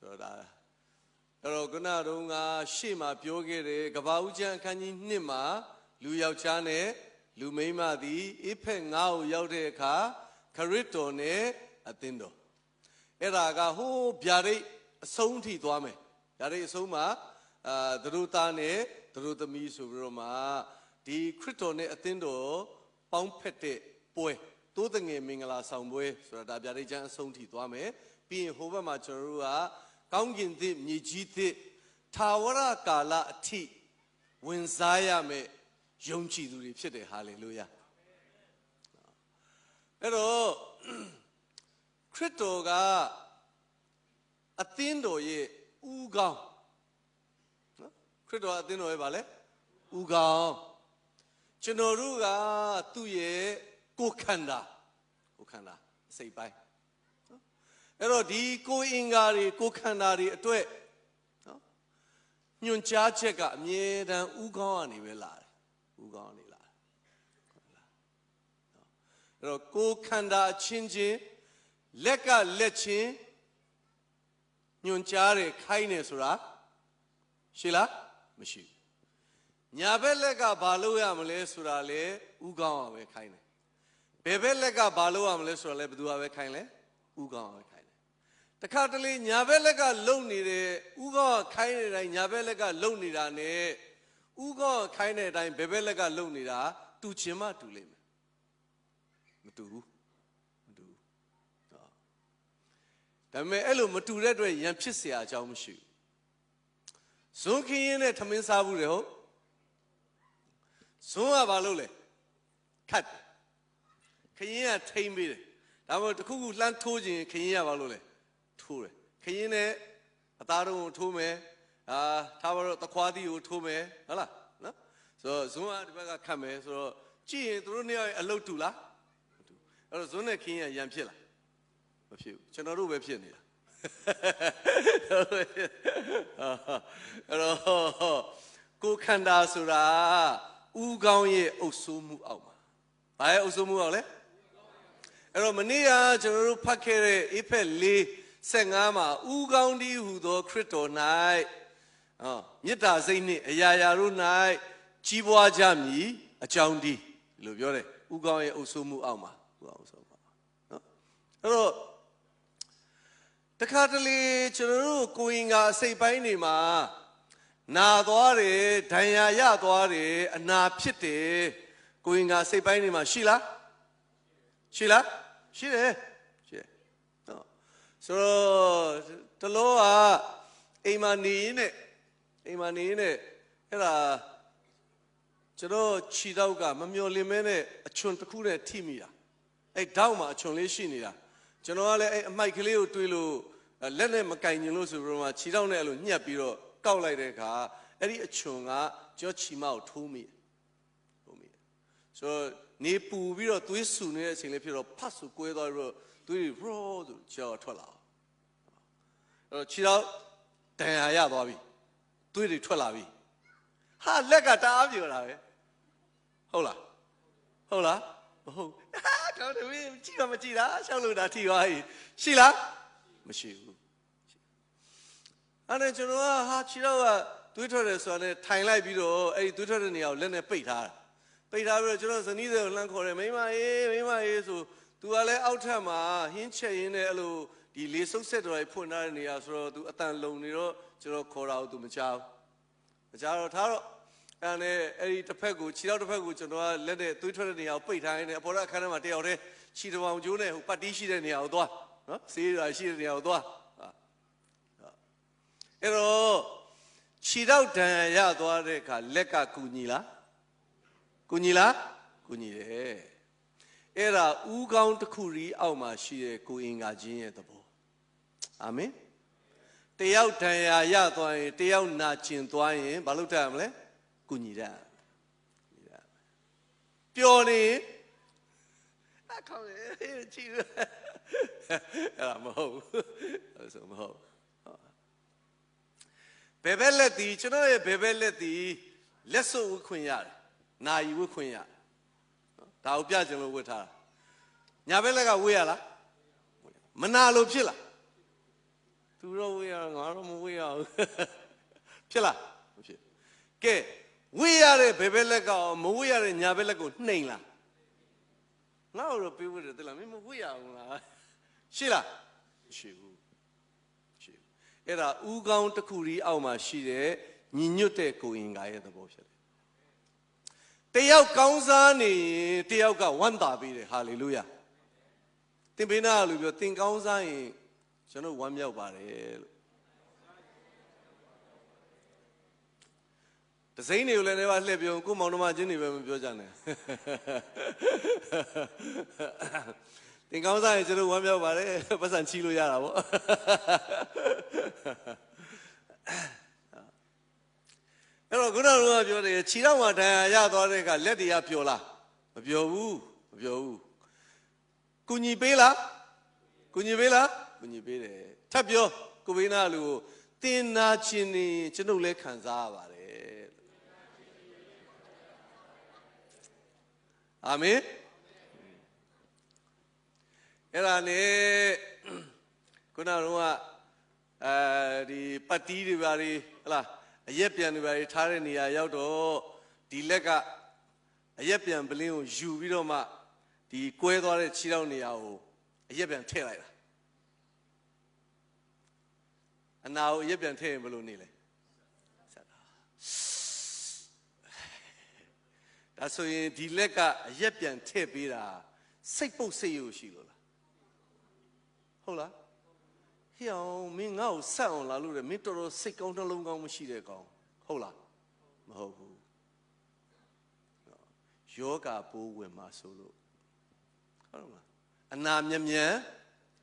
ဆိုတော့ဒါအဲ့တော့ခုနတုန်းကရှေ့မှာပြောခဲ့တယ်ကဘာဦးကျမ်းအခန်းကြီး1မှာလူယောက်ျားနဲ့လူမိန်းမသည်အဖက်9ကိုရောက်တဲ့အခါခရစ်တော်နဲ့အသင်းတော်အဲ့ဒါကဟိုးဗျာဒိတ်အဆုံးထိသွားမယ်ဗျာဒိတ်အဆုံးမှာအာသူတို့သားနဲ့သူတို့သမီးဆိုပြီးတော့မှဒီခရစ်တော်နဲ့အသင်းတော်ပေါင်းဖက်တဲ့ပွဲသိုးတငယ်မင်္ဂလာဆောင်ပွဲဆိုတာဒါဗျာဒိတ်ကျမ်းအဆုံးထိသွားမယ်ပြီးရင်ဟိုဘက်မှာကျွန်တော်တို့က ကောင်းကင်သစ်မြေကြီးသစ်ထာဝရကာလအထိဝင်စားရမယ်ယုံကြည်သူတွေဖြစ်တယ်ဟာလေလုယာအဲ့တော့ခရစ်တော်ကအသင်းတော်ရဲ့ဥကောင်းနော်ခရစ်တော်အသင်းတော်ရဲ့ဗာလဲဥကောင်းကျွန်တော်တို့ကသူ့ရဲ့ကိုယ်ခန္ဓာကိုယ်ခန္ဓာအစိတ်ပိုင်းနော် အဲ့တော့ဒီကိုယ်အင်္ဂါတွေကိုယ်ခန္ဓာတွေအတွက်နော်ညွန်ကြားချက်ကအမြဲတမ်းဥကောင်းကနေပဲလာတယ်ဥကောင်းကနေလာတယ်အဲ့တော့ကိုယ်ခန္ဓာအချင်းချင်းလက်ကလက်ချင်းညွန်ကြားတယ်ခိုင်းတယ်ဆိုတာရှိလားမရှိဘူးညာဘက်လက်ကဘာလို့ရမလဲဆိုတာလေဥကောင်းအောင်ပဲခိုင်းတယ်ဘယ်ဘက်လက်ကဘာလို့ရမလဲဆိုတာလေဘယ်သူကပဲခိုင်းလဲ ဥကောင်းအောင်ပဲခိုင်းတယ်တခါတလေညာဘက်လက်ကလုံနေတယ်ဥကောင်းခိုင်းတဲ့အတိုင်းညာဘက်လက်ကလုံနေတာ ਨੇ ဥကောင်းခိုင်းတဲ့အတိုင်းဘယ်ဘက်လက်ကလုံနေတာတူချင်မှတူလိမ့်မယ်မတူဘူးမတူဘူးဟောဒါပေမဲ့အဲ့လိုမတူတဲ့အတွက်ရန်ဖြစ်เสียအကြောင်းမရှိဘူးဇွန်ခင်းရင်နဲ့ထမင်းစားဘူးတယ်ဟုတ်ဇွန်ကဘာလုပ်လဲခတ်တယ်ခရင်ကထိမ့်ပေးတယ် ဒါမှမဟုတ်တစ်ခုခုလှမ်းထိုးခြင်းခရင်ကဘာလုပ်လဲထိုးတယ်ခရင်နဲ့အသားတုံးကိုထိုးမယ်အာထားပါတော့သခွားသီးကိုထိုးမယ်ဟုတ်လားနော်ဆိုတော့ဇွန်ကဒီဘက်ကခတ်မယ်ဆိုတော့ကြည့်ရင်သူတို့နှစ်ယောက်ရဲ့အလုပ်တူလားမတူအဲ့တော့ဇွန်နဲ့ခရင်ကရန်ဖြစ်လားမဖြစ်ဘူးကျွန်တော်တို့ပဲဖြစ်နေတာအဲ့တော့ကိုယ်ခန္ဓာဆိုတာဥကောင်းရဲ့အုပ်စိုးမှုအောက်မှာဘာရဲ့အုပ်စိုးမှုအောက်လဲ အဲ့တော့မနေ့ကကျွန်တော်တို့ဖတ်ခဲ့တဲ့အေဖက်၄15မှာဥကောင်းဒီဟူသောခရစ်တော်၌ဟောမေတ္တာစိတ်နှင့်အရာရာတို့၌ကြီးပွားကြမည်အကြောင်းဒီလို့ပြောတယ်ဥကောင်းရဲ့အုပ်စိုးမှုအောက်မှာဥကောင်းအုပ်စိုးမှုအောက်မှာနော်အဲ့တော့တခါတလေကျွန်တော်တို့ကိုရင်ကအစိတ်ပိုင်းတွေမှာနာသွားတယ်ဒဏ်ရာရသွားတယ်အနာဖြစ်တယ်ကိုရင်ကအစိတ်ပိုင်းတွေမှာရှိလား ရှိလားရှိတယ်ရှိတယ်နော်ဆိုတော့တလောကအိမ်မှာနေရင်းနဲ့အိမ်မှာနေရင်းနဲ့အဲ့ဒါကျွန်တော်ခြီတော့ကမမျော်လင့်မဲနဲ့အချွန်တစ်ခုနဲ့ထိမိတာအဲ့တောက်မှာအချွန်လေးရှိနေတာကျွန်တော်ကလည်းအဲ့အမိုက်ကလေးကိုတွေးလို့အဲ့လက်နဲ့မကင်ញင်လို့ဆိုပြီးတော့မှခြီတော့နဲ့အဲ့လိုညှက်ပြီးတော့ကောက်လိုက်တဲ့အခါအဲ့ဒီအချွန်ကကျွန်တော်ခြီမကိုထိုးမိတယ်ထိုးမိတယ်ဆိုတော့ နေပူပြီးတော့သွေးဆူနေတဲ့အချိန်လေးဖြစ်တော့ဖတ်ဆူကွဲသွားပြီးတော့သွေးတွေရောဆိုကြောက်ထွက်လာအောင်အဲ့တော့ခြီတော့ဒဏ်ရာရသွားပြီသွေးတွေထွက်လာပြီဟာလက်ကတအားပြောတာပဲဟုတ်လားဟုတ်လားမဟုတ်ဟာတော့တမီးကြည့်တော့မကြည့်တာရှောက်လို့တာထိသွားပြီရှိလားမရှိဘူးအဲ့ဒါကျွန်တော်ကဟာခြေတော့ကသွေးထွက်တယ်ဆိုတာနဲ့ထိုင်လိုက်ပြီးတော့အဲ့ဒီသွေးထွက်တဲ့နေရာကိုလက်နဲ့ပိတ်ထားတာ ပိတ်ထားပြီးတော့ကျွန်တော်ဇနီးတွေကိုလှမ်းခေါ်တယ်မိမအေးမိမအေးဆိုသူကလည်းအောက်ထပ်မှာဟင်းချက်ရင်းနဲ့အဲ့လိုဒီလေဆုပ်ဆက်တော်ကြီးဖွင့်ထားတဲ့နေရာဆိုတော့သူအတန်လုံနေတော့ကျွန်တော်ခေါ်တာကိုသူမကြောက်မကြောက်တော့ထားတော့အဲ့နဲ့အဲ့ဒီတစ်ဖက်ကိုခြေတော့တစ်ဖက်ကိုကျွန်တော်ကလက်နဲ့သွေးထွက်တဲ့နေရာကိုပိတ်ထားနေတယ်အပေါ်ကအခန်းထဲမှာတယောက်တည်းခြေတော်အောင်ကျိုးနဲ့ဟိုပတ်တီးရှိတဲ့နေရာကိုသွားနော်ဆေးရရှိတဲ့နေရာကိုသွားအဲ့တော့ခြေတော့ဒဏ်ရသွားတဲ့အခါလက်ကကူညီလား ကူညီလားကူညီတယ်အဲ့ဒါဥကောင်းတစ်ခုရီအောက်မှာရှိတဲ့ကိုအင်္ဂါချင်းရဲ့သဘောအာမင်တယောက်ဒဏ်ရာရသွားရင်တယောက်နာကျင်သွားရင်ဘာလုပ်တတ်ရမလဲကူညီတတ်ကူညီတတ်ပျော်နေအခါလေးချီရအဲ့ဒါမဟုတ်ဘူးအဲ့ဆိုမဟုတ်ဘယ်ဘက်လက်တီကျွန်တော်ရဲ့ဘယ်ဘက်လက်တီလက်စွပ်ဝတ်ခွင့်ရတယ် နာယီဝတ်ခွင့်ရတယ်ဒါကိုပြချင်လို့ဝတ်ထားတာညာဘက်လက်ကဝေးရလားမနာလို့ဖြစ်လားသူတော့ဝေးရငါတော့မဝေးရဘူးဖြစ်လားမဖြစ်ကဲဝေးရတဲ့ဘယ်ဘက်လက်ကောင်မဝေးရတဲ့ညာဘက်လက်ကိုနှိမ်လားငါတို့ပြေးဝေးတယ်တလားမင်းမဝေးရဘူးလားရှိလားရှိဘူးရှိဘူးအဲ့ဒါဥကောင်းတစ်ခုဒီအောက်မှာရှိတဲ့ညီညွတ်တဲ့ကိုယ်အင်္ဂါရဲ့သဘောဖြစ်တယ် တယောက်ကောင်းစားနေရင်တယောက်ကဝမ်းသာပေးတယ်ဟာလေလုယာသင်ပေးနာလို့ပြောသင်ကောင်းစားရင်ကျွန်တော်ဝမ်းမြောက်ပါတယ်လို့ဒစိမ့်တွေကိုလည်းလည်းပါလှည့်ပြောကိုမောင်နှမချင်းတွေပဲမပြောကြနဲ့သင်ကောင်းစားရင်ကျွန်တော်ဝမ်းမြောက်ပါတယ်ပတ်စံချီလို့ရတာပေါ့ အဲ့တော့ခုနကပြောတယ်ခြေထောက်မှာဒဏ်ရာရသွားတဲ့အခါလက်တွေကပျော်လားမပျော်ဘူးမပျော်ဘူးကုညီပေးလားကုညီပေးလားကုညီပေးတယ်ထပ်ပြောကိုဘေးနာလူကိုတင်နာခြင်းနေကျွန်ုပ်လည်းခံစားရပါတယ်အာမင်အဲ့ဒါနဲ့ခုနကတော့အဲဒီပတ်တီးတွေပါတွေဟလား အရက်ပြန်တွေပါတွေထားတဲ့နေရာရောက်တော့ဒီလက်ကအရက်ပြန်ပလင်းကိုယူပြီးတော့မှဒီကွဲသွားတဲ့ခြေထောက်နေရာကိုအရက်ပြန်ထည့်လိုက်တာအနာကိုအရက်ပြန်ထည့်ရင်ဘယ်လိုနေလဲဆက်တာဒါဆိုရင်ဒီလက်ကအရက်ပြန်ထည့်ပေးတာစိတ်ပုတ်စိတ်ရရှိလို့လားဟုတ်လား ဟေ့အောင်မင်းငါ့ကိုဆက်အောင်လာလို့တယ်မင်းတော်တော်စိတ်ကောင်းနှလုံးကောင်းမရှိတဲ့ကောင်ဟုတ်လားမဟုတ်ဘူးယောဂပိုးဝင်မှာဆိုလို့ဟုတ်လားအနာမြ мян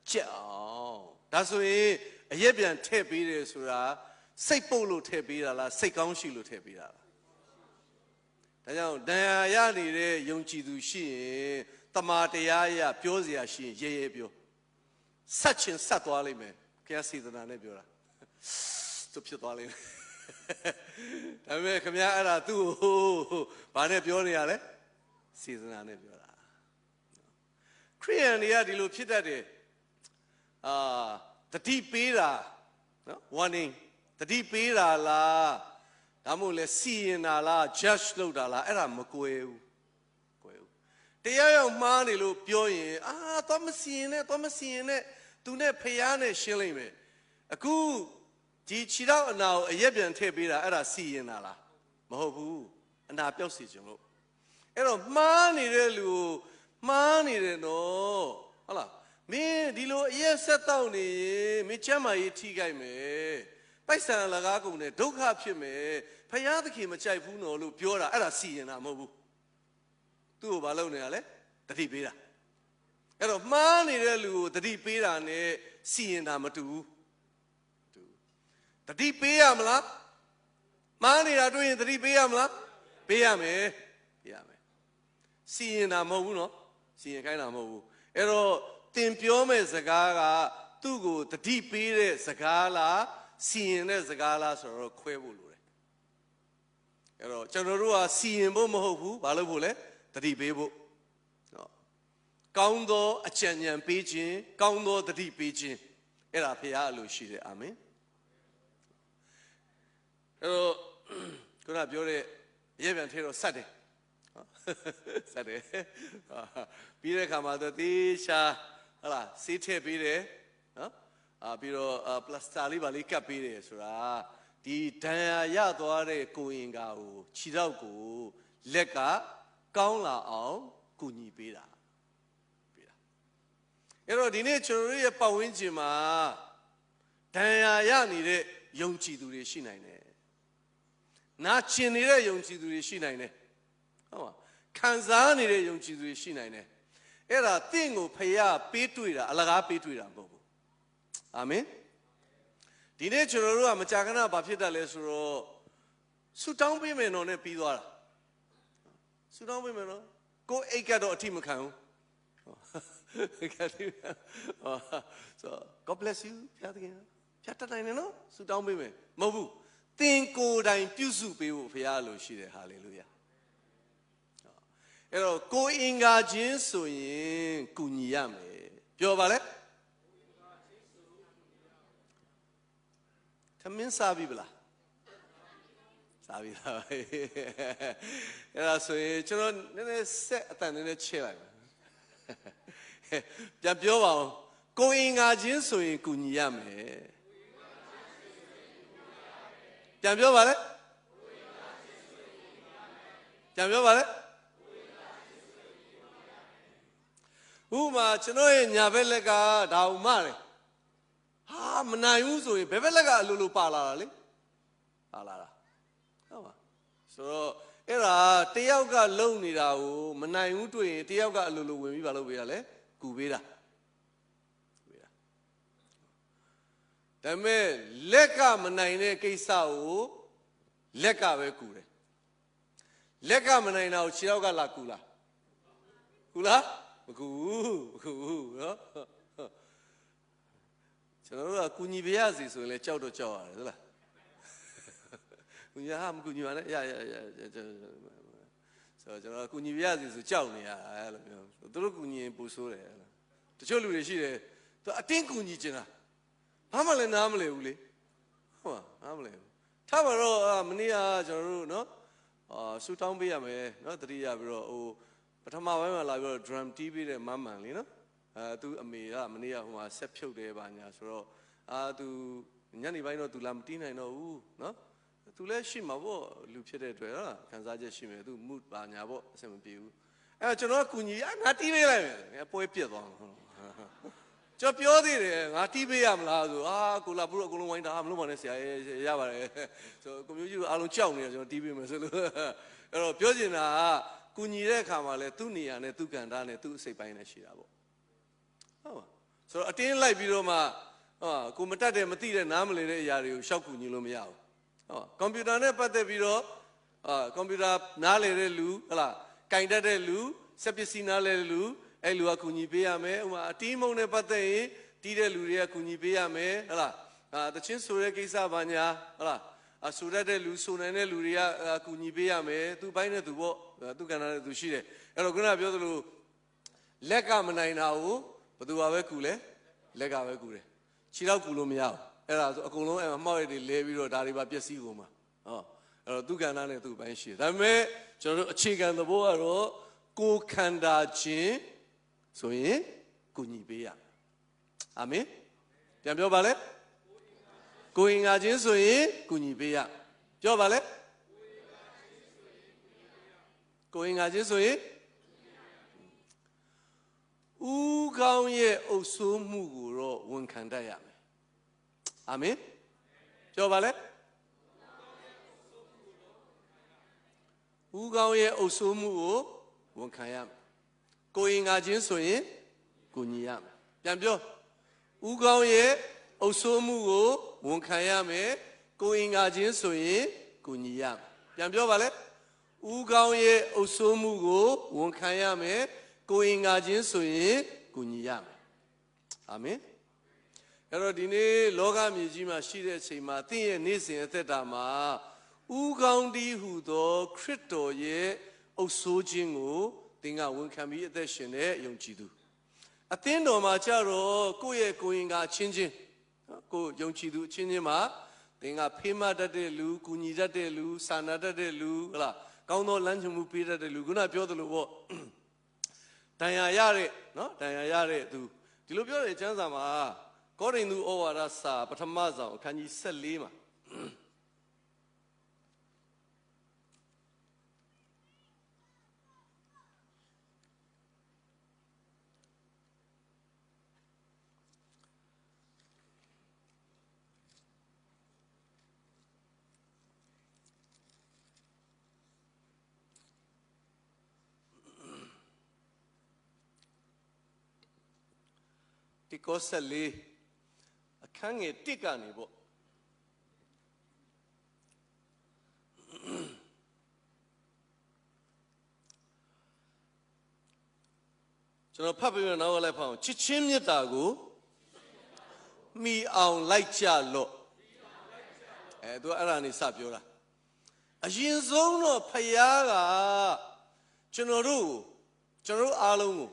ကြက်အောင်ဒါဆိုရင်အရက်ပြန်ထည့်ပေးတယ်ဆိုတာစိတ်ပုတ်လို့ထည့်ပေးတာလားစိတ်ကောင်းရှိလို့ထည့်ပေးတာလားဒါကြောင့်ဒဏ်ရာရနေတဲ့ယုံကြည်သူရှိရင်တမာတရားအရပြောစရာရှိရင်ရဲရဲပြောဆက်ချင်ဆက်သွားလိမ့်မယ် ဘုရားစေတနာနဲ့ပြောတာသူဖြစ်သွားလိမ့်မယ်ဒါပေမဲ့ခင်ဗျားအဲ့ဒါသူ့ကိုဘာနဲ့ပြောနေရလဲစေတနာနဲ့ပြောတာခရိယန်တွေကဒီလိုဖြစ်တတ်တယ်အာတတိပေးတာနော် warning တတိပေးတာလားဒါမှမဟုတ်လဲစီရင်တာလား judge လုပ်တာလားအဲ့ဒါမကွယ်ဘူးကွယ်ဘူးတရားရောက်မှားနေလို့ပြောရင်အာတော့မစီရင်နဲ့တော့မစီရင်နဲ့ သူနဲ့ဖျားနဲ့ရှင်းလိုက်မယ်အခုဒီခြေတော့အနာကိုအရက်ပြန်ထည့်ပေးတာအဲ့ဒါစီရင်တာလားမဟုတ်ဘူးအနာပြောက်စီခြင်းလို့အဲ့တော့မှားနေတဲ့လူကိုမှားနေတယ်နော်ဟုတ်လားမင်းဒီလိုအရက်ဆက်တောက်နေရင်မင်းချမ်းမာရေးထိခိုက်မယ်ပိုက်ဆံလကားကုန်နဲ့ဒုက္ခဖြစ်မယ်ဖယားသခင်မကြိုက်ဘူးနော်လို့ပြောတာအဲ့ဒါစီရင်တာမဟုတ်ဘူးသူ့ကိုဘာလုပ်နေရလဲတတိပေးတာ အဲ့တော့မှားနေတဲ့လူကိုတတိပေးတာနဲ့စီရင်တာမတူဘူးတူတတိပေးရမလားမှားနေတာတွေ့ရင်တတိပေးရမလားပေးရမယ်ပေးရမယ်စီရင်တာမဟုတ်ဘူးနော်စီရင်ခိုင်းတာမဟုတ်ဘူးအဲ့တော့တင်ပြောမဲ့စကားကသူ့ကိုတတိပေးတဲ့စကားလားစီရင်တဲ့စကားလားဆိုတော့ခွဲဖို့လိုတယ်အဲ့တော့ကျွန်တော်တို့ကစီရင်ဖို့မဟုတ်ဘူးဘာလို့ဖို့လဲတတိပေးဖို့နော် ကောင်းသောအကြံဉာဏ်ပေးခြင်းကောင်းသောတတိပေးခြင်းအဲ့ဒါဖခင်အလိုရှိတယ်အာမင်အဲ့တော့ခုနပြောတဲ့ရေပြန်ထဲတော့စတ်တယ်စတ်တယ်ပြီးတဲ့အခါမှာတော့တေချာဟလာစေးထည့်ပေးတယ်နော်အာပြီးတော့ပလတ်စတာလေးပါလေးကပ်ပေးတယ်ဆိုတာဒီဒဏ်ရာရသွားတဲ့ကိုရင်ကာကိုခြေတော့ကိုလက်ကကောင်းလာအောင်ကူညီပေးတာပေးတာ အဲ့တော့ဒီနေ့ကျွန်တော်တို့ရဲ့ပတ်ဝန်းကျင်မှာဒဏ်ရာရနေတဲ့ယုံကြည်သူတွေရှိနိုင်တယ်နာကျင်နေတဲ့ယုံကြည်သူတွေရှိနိုင်တယ်ဟုတ်ပါခံစားနေတဲ့ယုံကြည်သူတွေရှိနိုင်တယ်အဲ့ဒါတင့်ကိုဖျားပေးတွေ့တာအလကားပေးတွေ့တာမဟုတ်ဘူးအာမင်ဒီနေ့ကျွန်တော်တို့ကမကြာခဏဘာဖြစ်တတ်လဲဆိုတော့ဆူတောင်းပေးမယ်နော်နဲ့ပြီးသွားတာဆူတောင်းပေးမယ်နော်ကိုအိတ်ကတော့အထိမခံဘူးကဲဒီ ဆို God bless you ဖျားတကယ်ဖျားတတ်တယ်နော်ဆူတောင်းပေးမယ်မဟုတ်ဘူးသင်ကိုယ်တိုင်ပြုစုပေးဖို့ဖျားလို့ရှိတယ်ဟာလေလုယာအဲ့တော့ကိုအင်္ဂါချင်းဆိုရင်ကုညီရမယ်ပြောပါလေသမင်းစားပြီဗလားစားပြီလားအဲ့ဒါဆိုရင်ကျွန်တော်နည်းနည်းဆက်အတန်နည်းနည်းချဲ့လိုက်မယ် ပြန်ပြောပါဦးကိုအင်္ဂါချင်းဆိုရင်ကုညီရမယ်ပြန်ပြောပါလေပြန်ပြောပါလေဥမာကျွန်တော်ရဲ့ညာဘက်လက်ကဒါဥမတယ်ဟာမနိုင်ဘူးဆိုရင်ဘယ်ဘက်လက်ကအလိုလိုပါလာတာလေပါလာတာဟုတ်ပါဆိုတော့အဲ့ဒါတယောက်ကလုံနေတာကိုမနိုင်ဘူးတွေ့ရင်တယောက်ကအလိုလိုဝင်ပြီးပါလို့ပေးရလဲ ကူပေးတာပေးတာဒါပေမဲ့လက်ကမနိုင်တဲ့ကိစ္စကိုလက်ကပဲကူတယ်လက်ကမနိုင်တာကိုခြေထောက်ကလာကူလားကူလားမကူဘူးမကူဘူးနော်ကျွန်တော်တို့ကကုညီပြရစီဆိုရင်လည်းကြောက်တော့ကြောက်ရတယ်ဟုတ်လားကုညီဟာမကုညီပါနဲ့ရရရ ဆိုတော့ကျွန်တော်ကုညီပြရစီဆိုကြောက်နေရအဲ့လိုမျိုးသူတို့ကုညီရင်ပူဆိုးတယ်တချို့လူတွေရှိတယ်သူအတင်းကုညီကျင်တာဘာမှလည်းနားမလည်ဘူးလေဟုတ်ပါနားမလည်ဘူးထားပါတော့မနေ့ကကျွန်တော်တို့နော်အာဆူတောင်းပေးရမယ်နော်တတိယပြီးတော့ဟိုပထမပိုင်းမှာလာပြီးတော့ drum တီးပေးတဲ့မမှန်လေနော်အဲသူအမေကမနေ့ကဟိုမှာဆက်ဖြုတ်တယ်ပါညာဆိုတော့အာသူညနေပိုင်းတော့သူလာမတီးနိုင်တော့ဘူးနော် သူလည်းရှိမှာပေါ့လူဖြစ်တဲ့အတွက်ဟုတ်လားခံစားချက်ရှိမယ်သူ mood ပါညာပေါ့အဆင်မပြေဘူးအဲကျွန်တော်ကကူညီအငါတီးပေးလိုက်မယ်ပွဲပြက်သွားမှာကျွန်တော်ပြောသေးတယ်ငါတီးပေးရမလားဆိုအာကိုလာဘုရောအကုန်လုံးဝိုင်းတာမလို့ပါနဲ့ဆရာရဲ့ရပါတယ်ဆိုကွန်မြူကြီးအားလုံးကြောက်နေတယ်ကျွန်တော်တီးပေးမယ်ဆိုလို့အဲ့တော့ပြောချင်တာကကူညီတဲ့အခါမှာလဲသူ့နေရာနဲ့သူ့ကံတားနဲ့သူ့အစိတ်ပိုင်းနဲ့ရှိတာပေါ့ဟုတ်ပါဆိုတော့အတင်းလိုက်ပြီးတော့မှဟာကိုမတက်တဲ့မသိတဲ့နားမလည်တဲ့အရာတွေကိုရှောက်ကူညီလို့မရဘူး ဟုတ်ကွန်ပျူတာနဲ့ပတ်သက်ပြီးတော့အာကွန်ပျူတာနားလည်တဲ့လူဟလာကင်တတ်တဲ့လူစက်ပစ္စည်းနားလည်တဲ့လူအဲ့လူကကူညီပေးရမယ်ဥမာအတီးမုံနဲ့ပတ်သက်ရင်တီးတဲ့လူတွေကကူညီပေးရမယ်ဟလာအာတချင်းဆိုတဲ့ကိစ္စဘာညာဟလာအဆူရတဲ့လူဆူနိုင်တဲ့လူတွေကကူညီပေးရမယ်သူပိုင်းနဲ့သူပေါ့သူကဏ္ဍနဲ့သူရှိတယ်အဲ့တော့ခုနပြောသလိုလက်ကမနိုင်တာကိုဘယ်သူပါပဲကူလဲလက်ကပဲကူတယ်ခြေတော့ကူလို့မရဘူး အဲ့ဒါဆိုအကုန်လုံးအမှောက်ရည်တွေလဲပြီးတော့ဒါတွေပါပျက်စီးကုန်မှာဟောအဲ့တော့သူကဏ္ဍနဲ့သူပိုင်းရှိတယ်ဒါပေမဲ့ကျွန်တော်တို့အခြေခံသဘောကတော့ကိုခန္ဓာချင်းဆိုရင်ကူညီပေးရအာမင်ပြန်ပြောပါလေကိုရင်ငါချင်းဆိုရင်ကူညီပေးရပြောပါလေကိုရင်ငါချင်းဆိုရင်ဦးကောင်းရဲ့အုပ်ဆိုးမှုကိုတော့ဝန်ခံတတ်ရမယ် အာမင်ပြောပါလေဦးကောင်းရဲ့အုပ်ဆိုးမှုကိုဝန်ခံရမယ်ကိုရင်ငါချင်းဆိုရင်ကူညီရမယ်ပြန်ပြောဦးကောင်းရဲ့အုပ်ဆိုးမှုကိုဝန်ခံရမယ်ကိုရင်ငါချင်းဆိုရင်ကူညီရမယ်ပြန်ပြောပါလေဦးကောင်းရဲ့အုပ်ဆိုးမှုကိုဝန်ခံရမယ်ကိုရင်ငါချင်းဆိုရင်ကူညီရမယ်အာမင် အဲ့တော့ဒီနေ့လောကမြေကြီးမှာရှိတဲ့အချိန်မှာသင်ရဲ့နေ့စဉ်အသက်တာမှာဥကောင်းတီးဟူသောခရစ်တော်ရဲ့အုပ်ဆိုးခြင်းကိုသင်ကဝန်ခံပြီးအသက်ရှင်တဲ့ယုံကြည်သူအသင်းတော်မှာကြတော့ကိုယ့်ရဲ့ကိုယ်ရင်ကအချင်းချင်းကိုယုံကြည်သူအချင်းချင်းမှာသင်ကဖေးမတတ်တဲ့လူ၊ကူညီတတ်တဲ့လူ၊စာနာတတ်တဲ့လူဟလားကောင်းသောလမ်းညွှန်မှုပေးတတ်တဲ့လူခုနပြောသလိုပေါ့တန်ရာရတဲ့နော်တန်ရာရတဲ့သူဒီလိုပြောတဲ့ကျမ်းစာမှာ ကောရိန္သုဩဝါဒစာပထမဆောင်အခန်းကြီး14မှာဒီကောဆက်လေးအ ခန်းငယ်1ကနေပေါ့ကျွန်တော်ဖတ်ပြီးတော့နောက်ကလည်းဖတ်အောင်ချစ်ချင်းမြတ်တာကိုမိအောင်လိုက်ကြလော့အဲသူအဲ့ဒါနေစပြောတာအရင်ဆုံးတော့ဖယားကကျွန်တော်တို့ကျွန်တော်တို့အားလုံးကို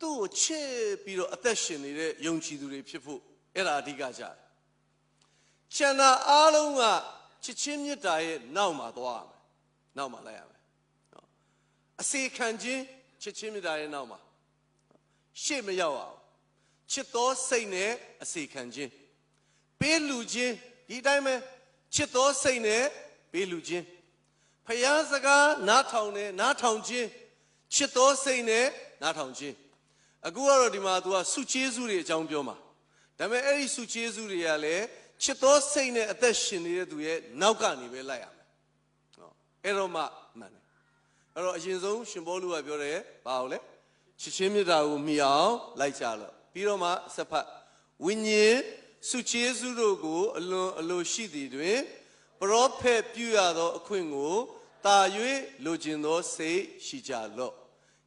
သူ့ကိုချစ်ပြီးတော့အသက်ရှင်နေတဲ့ယုံကြည်သူတွေဖြစ်ဖို့ အဲ့ဒါအဓိကကြတယ်ကျန်တာအားလုံးကချစ်ချင်းမေတ္တာရဲ့နောက်မှာသွားရမယ်နောက်မှာလိုက်ရမယ်နော်အစေခံခြင်းချစ်ချင်းမေတ္တာရဲ့နောက်မှာရှေ့မရောက်အောင်ချစ်သောစိတ်နဲ့အစေခံခြင်းပေးလူခြင်းဒီအတိုင်းပဲချစ်သောစိတ်နဲ့ပေးလူခြင်းဖယားစကားနားထောင်နဲ့နားထောင်ခြင်းချစ်သောစိတ်နဲ့နားထောင်ခြင်းအခုကတော့ဒီမှာ तू ကစုချေးစုတွေအကြောင်းပြောမှာ ဒါပေမဲ့အဲ့ဒီစုချေးစုတွေကလည်းချစ်သောစိတ်နဲ့အသက်ရှင်နေတဲ့သူရဲ့နောက်ကနေပဲလိုက်ရမယ်နော်အဲ့တော့မှမှန်တယ်အဲ့တော့အရင်ဆုံးရှင်ဘောလူကပြောတယ်ဘာလို့လဲချစ်ချင်းမြတ်တာကိုမြည်အောင်လိုက်ကြလို့ပြီးတော့မှဆက်ဖတ်ဝိညာဉ်စုချေးစုတို့ကိုအလွန်အလိုရှိသည်တွင်ပရောဖက်ပြုရသောအခွင့်ကိုတာ၍လိုချင်သောစိတ်ရှိကြလော့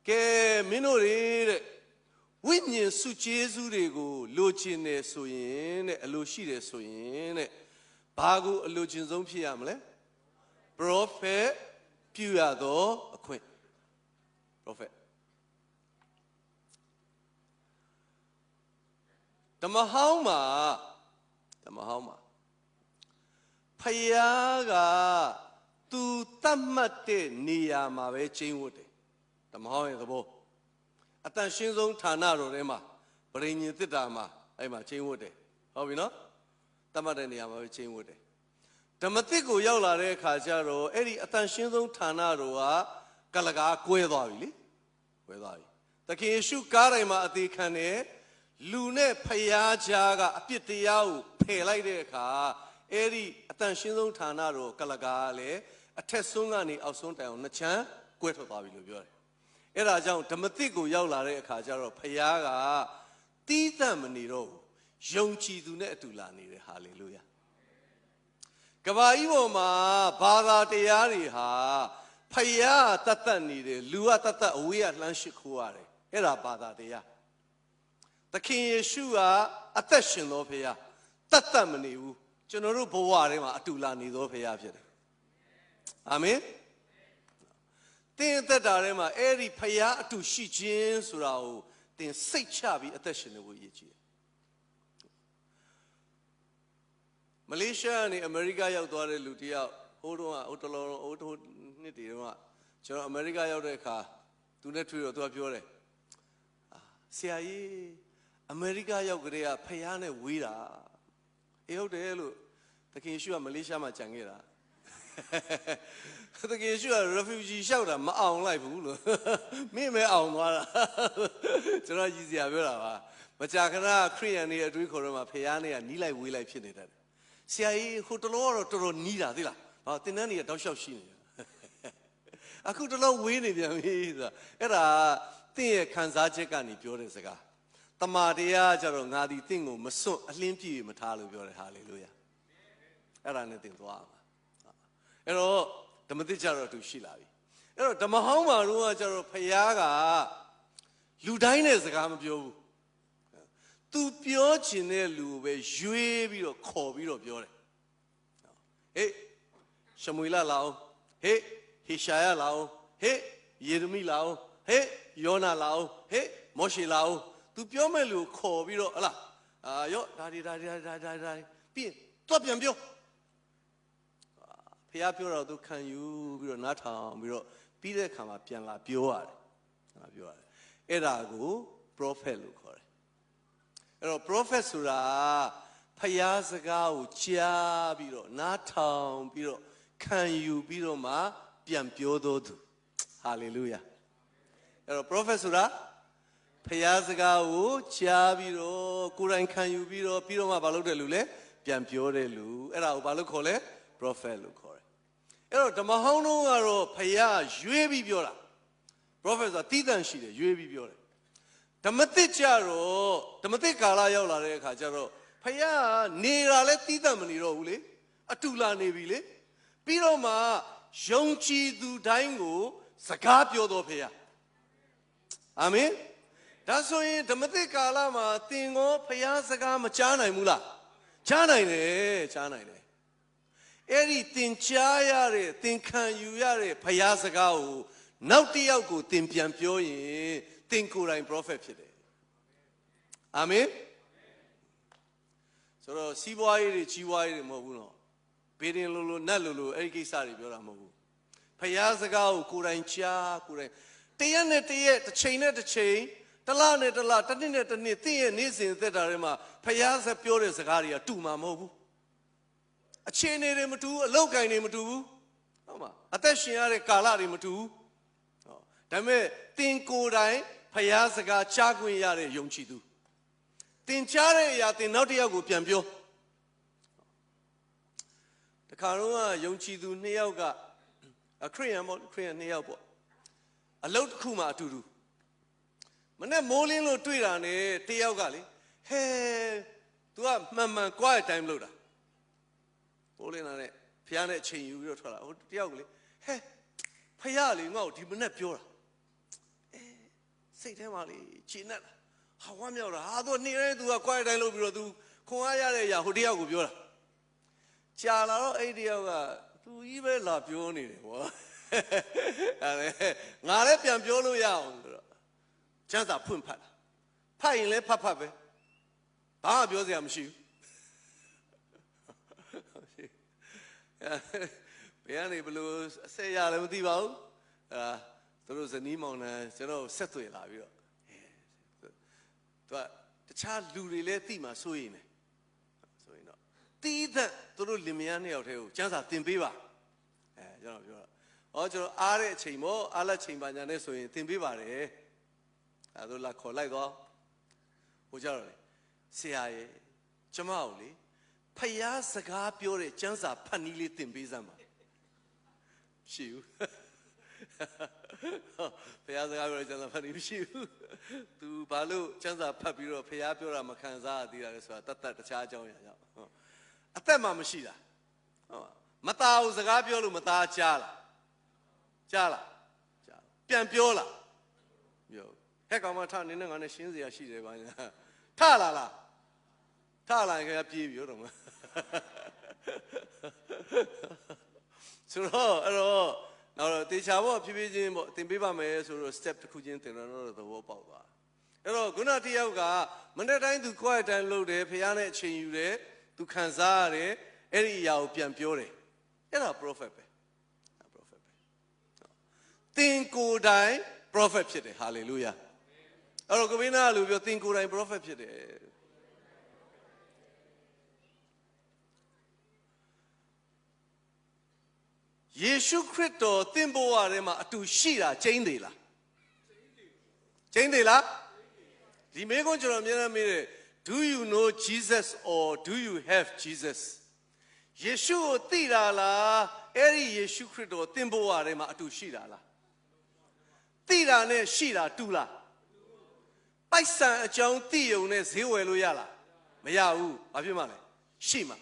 ကဲမင်းတို့တွေတဲ့ ဝိညာဉ်စုကျေးဇူးတွေကိုလိုချင်တယ်ဆိုရင်တဲ့အလိုရှိတယ်ဆိုရင်တဲ့ဘာကိုအလိုချင်ဆုံးဖြစ်ရမလဲ prophet ပြုရသောအခွင့် prophet ဓမ္မဟောင်းမှာဓမ္မဟောင်းမှာဖယားကသူတတ်မှတ်တဲ့နေရာမှာပဲကျင်းဝတ်တယ်ဓမ္မဟောင်းရဲ့သဘော အတန်ရှင်းဆုံးဌာနတော်ထဲမှာဗရိညင်တစ်တာမှာအဲ့မှာကျင်းဝတ်တယ်ဟုတ်ပြီနော်တတ်မှတ်တဲ့နေရာမှာပဲကျင်းဝတ်တယ်ဓမ္မတစ်ကိုရောက်လာတဲ့အခါကျတော့အဲ့ဒီအတန်ရှင်းဆုံးဌာနတော်ကကလကားကွဲသွားပြီလေကွဲသွားပြီသခင်ယေရှုကားတိုင်းမှာအသေးခံတယ်လူနဲ့ဖျားကြားကအပြစ်တရားကိုဖယ်လိုက်တဲ့အခါအဲ့ဒီအတန်ရှင်းဆုံးဌာနတော်ကလကားကလည်းအထက်ဆုံးကနေအောက်ဆုံးတိုင်အောင်နှစ်ချမ်းကွဲထွက်သွားပြီလို့ပြောတယ် အဲ့ဒါကြောင့်ဓမ္မသစ်ကိုရောက်လာတဲ့အခါကျတော့ဖျားကတီးသန့်မနေတော့ဘူးယုံကြည်သူနဲ့အတူလာနေတယ်ဟာလေလုယာကဘာကြီးပေါ်မှာဘာသာတရားတွေဟာဖယားတတ်တတ်နေတယ်လူကတတ်တတ်အဝေးကလှမ်းရှိခိုးရတယ်အဲ့ဒါဘာသာတရားသခင်ယေရှုကအသက်ရှင်သောဖယားတတ်တတ်မနေဘူးကျွန်တော်တို့ဘဝထဲမှာအတူလာနေသောဖယားဖြစ်တယ်အာမင် တင်းအသက်တာထဲမှာအဲ့ဒီဖယားအတူရှိခြင်းဆိုတာကိုတင်စိတ်ချပြီးအသက်ရှင်နေဖို့ရည်ကြီးတယ်မလေးရှားကနေအမေရိကရောက်သွားတဲ့လူတယောက်ဟိုတုန်းကဟိုတလောဟိုဟိုနှစ်တည်းတုန်းကကျွန်တော်အမေရိကရောက်တဲ့အခါသူနဲ့တွေ့တော့သူကပြောတယ်ဆရာကြီးအမေရိကရောက်ကြတဲ့ကဖယားနဲ့ဝေးတာအေးဟုတ်တယ်လို့သခင်ရှုကမလေးရှားမှာကြံခဲ့တာ တကယ်ရှိရ refugee လျှောက်တာမအောင်လိုက်ဘူးလို့မင်းမဲအောင်သွားတာကျွန်တော်ရည်စရာပြောတာပါမကြာခဏခရိယန်တွေအတွေးခေါ်တော့မှဖះနဲ့ကနီးလိုက်ဝေးလိုက်ဖြစ်နေတတ်တယ်ဆရာကြီးဟိုတလောကတော့တော်တော်နီးတာသိလားဟောတင်တန်းတွေကတောက်လျှောက်ရှိနေတယ်အခုတလောဝေးနေပြန်ပြီဆိုတာအဲ့ဒါတင့်ရဲ့ခံစားချက်ကနေပြောတဲ့စကားတမာတရားကြတော့ငါဒီတင့်ကိုမစွန့်အလင်းပြည့်မထားလို့ပြောတယ်ဟာလေလုယာအဲ့ဒါနဲ့တင်သွားအောင်အဲ့တော့ဓ မ္မသစ်ကြတော့သူရှိလာပြီအဲ့တော့ဓမ္မဟောင်းမှာတော့ကျတော့ဖယားကလူတိုင်းနဲ့စကားမပြောဘူးသူပြောချင်တဲ့လူကိုပဲရွေးပြီးတော့ခေါ်ပြီးတော့ပြောတယ်ဟေးရှမွေလလာအောင်ဟေးဟေရှာယလာအောင်ဟေးယေရမိလာအောင်ဟေးယောနာလာအောင်ဟေးမောရှေလာအောင်သူပြောမဲ့လူကိုခေါ်ပြီးတော့ဟလားအာယောဒါဒီဒါဒီဒါဒါဒါပြီးတော့ပြန်ပြော ဖះပြောတော့သူခံယူပြီးတော့နားထောင်ပြီးတော့ပြီးတဲ့အခါမှာပြန်လာပြောရတယ်။ဟာပြောရတယ်။အဲ့ဒါကို prophet လို့ခေါ်တယ်။အဲ့တော့ prophet ဆိုတာဖះစကားကိုကြားပြီးတော့နားထောင်ပြီးတော့ခံယူပြီးတော့မှပြန်ပြောတော်သူ။ hallelujah ။အဲ့တော့ prophet ဆိုတာဖះစကားကိုကြားပြီးတော့ကိုယ်တိုင်ခံယူပြီးတော့ပြီးတော့မှမလုပ်တဲ့လူလဲပြန်ပြောတဲ့လူအဲ့ဒါကိုဘာလို့ခေါ်လဲ prophet လို့ခေါ်တယ် အဲ့တော့ဓမ္မဟောင်းတို့ကတော့ဖယားရွေးပြီးပြောတာ prophet ဆိုတာတီးတန့်ရှိတယ်ရွေးပြီးပြောတယ်ဓမ္မသစ်ကြတော့ဓမ္မသစ်ကာလရောက်လာတဲ့အခါကျတော့ဖယားနေတာလဲတီးတန့်မနေတော့ဘူးလေအတူလာနေပြီလေပြီးတော့မှယုံကြည်သူတိုင်းကို စကားပြောတော်ဖယားအာမင်ဒါဆိုရင်ဓမ္မသစ်ကာလမှာသင်ကိုဖယားစကားမကြားနိုင်ဘူးလားကြားနိုင်တယ်ကြားနိုင်တယ် အဲ့ဒီသင်ကြားရတဲ့သင်ခံယူရတဲ့ဖယားစကားကိုနောက်တစ်ယောက်ကိုသင်ပြန်ပြောရင်သင်ကိုယ်တိုင် prophet ဖြစ်တယ်အာမင်ဆိုတော့စီးပွားရေးတွေကြီးပွားရေးတွေမဟုတ်ဘူးနော်ဘေးရင်လိုလိုနတ်လိုလိုအဲ့ဒီကိစ္စတွေပြောတာမဟုတ်ဘူးဖယားစကားကိုကိုယ်တိုင်ကြားကိုယ်တိုင်တရက်နဲ့တရက်တစ်ချိန်နဲ့တစ်ချိန်တစ်လနဲ့တစ်လတစ်နှစ်နဲ့တစ်နှစ်သင်ရဲ့နေ့စဉ်သက်တာတွေမှာဖယားစပြောတဲ့စကားတွေကတူမှာမဟုတ်ဘူး အခြေအနေတွေမတူဘူးအလောက်ကိုင်းတွေမတူဘူးဟုတ်မှာအသက်ရှင်ရတဲ့ကာလတွေမတူဘူးဟောဒါပေမဲ့သင်ကိုယ်တိုင်ဖယားစကားကြားခွင့်ရတဲ့ယုံကြည်သူသင်ကြားတဲ့အရာသင်နောက်တစ်ယောက်ကိုပြန်ပြောတခါတော့ယုံကြည်သူနှစ်ယောက်ကအခရိယန်ပေါ့ခရိယန်နှစ်ယောက်ပေါ့အလုတ်တစ်ခုမှအတူတူမနဲ့မိုးလင်းလို့တွေ့တာနဲ့တယောက်ကလေဟဲ तू ကမှန်မှန်ကြွားတဲ့အတိုင်းမလုပ်တာမိုးိုးလင်းလာနဲ့ဖះနဲ့ချိန်ယူပြီးတော့ထွက်လာဟိုတယောက်ကလေဟဲဖះလေငါ့ကိုဒီမနဲ့ပြောတာအဲစိတ်ထဲမှာလေခြေနဲ့ဟာဝမ်းမြောက်တာဟာသူနေရဲသူက quiet တိုင်းလုပ်ပြီးတော့သူခွန်အားရတဲ့အရာဟိုတယောက်ကိုပြောတာကြာလာတော့အဲ့တယောက်ကသူကြီးပဲလာပြောနေတယ်ကွာအဲငါလည်းပြန်ပြောလို့ရအောင်ဆိုတော့ကျန်းစာဖွင့်ဖတ်တာဖတ်ရင်လည်းဖတ်ဖတ်ပဲဘာမှပြောစရာမရှိဘူး ဘယ်ကနေဘလို့အဆက်ရလည်းမသိပါဘူးအာသူတို့ဇနီးမောင်နှံကျွန်တော်ဆက်သွယ်လာပြီးတော့သူကတခြားလူတွေလည်းသိမှစိုးရင်တယ်ဆိုရင်တော့တီးသက်သူတို့လင်မယားနှစ်ယောက်တည်းကိုကျန်းစာတင်ပေးပါအဲကျွန်တော်ပြောတာဟောကျွန်တော်အားတဲ့အချိန်မို့အားလက်ချိန်ပါညာနဲ့ဆိုရင်တင်ပေးပါတယ်အဲဒါလာခေါ်လိုက်တော့ဟိုကြတော့လေဆရာရဲ့ကျမကိုလေ ဖယားစကားပြောတဲ့ကျန်းစာဖတ်နည်းလေးတင်ပေးစမ်းပါရှိဘူးဖယားစကားပြောတဲ့ကျန်းစာဖတ်နည်းမရှိဘူး तू ဘာလို့ကျန်းစာဖတ်ပြီးတော့ဖယားပြောတာမခံစားရသေးတာလဲဆိုတာတတ်တတ်တခြားအကြောင်းအရာကြောင့်ဟုတ်အသက်မှမရှိတာဟုတ်မသားဘူးစကားပြောလို့မသားကြားလားကြားလားကြားပြန်ပြောလားပြောဟဲ့ကောင်မထနေနဲ့ငါနဲ့ရှင်းစရာရှိတယ်ဗျာထလာလားထလာရင်ကပြေးပြီတော့မ ဆိုတော့အဲ့တော့နောက်တော့တေချာပေါ့ဖြည်းဖြည်းချင်းပေါ့သင်ပေးပါမယ်ဆိုတော့ step တစ်ခုချင်းသင်တော့သဘောပေါက်သွားအဲ့တော့ခုနတယောက်ကမနေ့တိုင်းသူခွဲ့တိုင်းလုပ်တယ်ဖះနဲ့အချိန်ယူတယ်သူခံစားရတယ်အဲ့ဒီအရာကိုပြန်ပြောတယ်အဲ့ဒါ prophet ပဲ prophet ပဲသင်ကိုယ်တိုင် prophet ဖြစ်တယ် hallelujah အဲ့တော့ကပိနာလူပြောသင်ကိုယ်တိုင် prophet ဖြစ်တယ် ယေရှုခရစ်တော်သင်ဘဝထဲမှာအတူရှိတာကျင်းသေးလားကျင်းသေးလားဒီမေကွန်းကျွန်တော်အများအားမေးတယ် do you know Jesus or do you have Jesus ယေရှုကိုသိတာလားအဲ့ဒီယေရှုခရစ်တော်သင်ဘဝထဲမှာအတူရှိတာလားသိတာနဲ့ရှိတာတူလားပိုက်ဆံအကြောင်းသိုံနဲ့ဈေးဝယ်လို့ရလားမရဘူးဘာဖြစ်မှလဲရှိမှ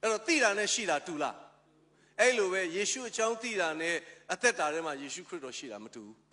အဲ့တော့သိတာနဲ့ရှိတာတူလား အဲ့လိုပဲယေရှုအကြောင်းသိတာနဲ့အသက်တာထဲမှာယေရှုခရစ်တော်ရှိတာမတူဘူး